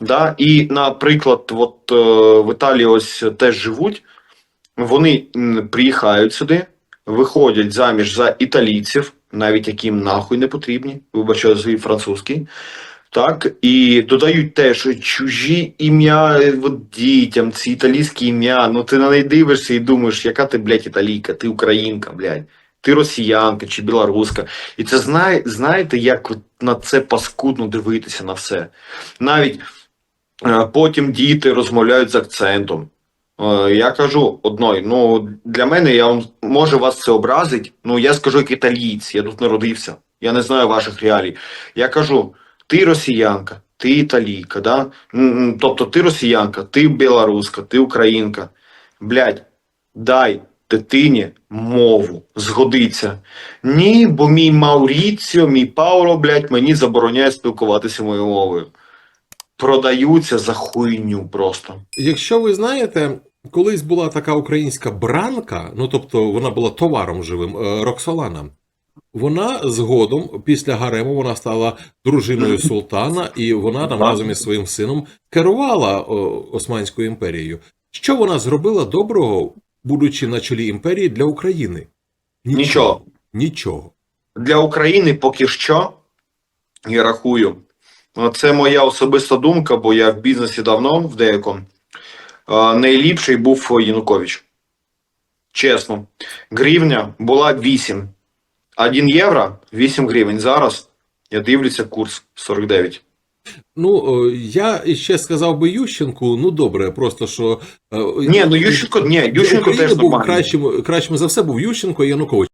Да? І, наприклад, от, е, в Італії ось теж живуть, вони приїхають сюди, виходять заміж за італійців, навіть яким нахуй не потрібні, вибачаю свій французький. Так, і додають теж чужі ім'я е, от, дітям, ці італійські ім'я. Ну ти на неї дивишся і думаєш, яка ти, блядь, італійка, ти українка, блядь, ти росіянка чи білоруска. І це знає, знаєте, як на це паскудно дивитися на все. Навіть потім діти розмовляють з акцентом. Е, Я кажу одной, ну для мене я вам може вас це образить. Ну я скажу як італієць, я тут народився. Я не знаю ваших реалій. Я кажу, ти росіянка, ти італійка, да? Тобто ти росіянка, ти білоруска, ти українка. Блядь, дай дитині мову, згодиться. Ні, бо мій Мауріціо, мій Пауло, блядь, мені забороняє спілкуватися моєю мовою. Продаються за хуйню просто. Якщо ви знаєте, колись була така українська бранка, ну тобто вона була товаром живим, е, Роксолана. Вона згодом, після гарему, вона стала дружиною султана, і вона там разом із своїм сином керувала Османською імперією. Що вона зробила доброго, будучи на чолі імперії для України? Нічого. Нічого. Для України поки що, я рахую, це моя особиста думка, бо я в бізнесі давно, в деякому. е, Найліпший був Янукович. Чесно. Гривня була 8. 1 євро 8 гривень. Зараз я дивлюся курс 49. Ну, е, я ще сказав би Ющенку, ну добре, просто що. е, Ні, ну Ющенко, ні, Ющенко теж був нормально. кращим, кращим за все був Ющенко і Янукович.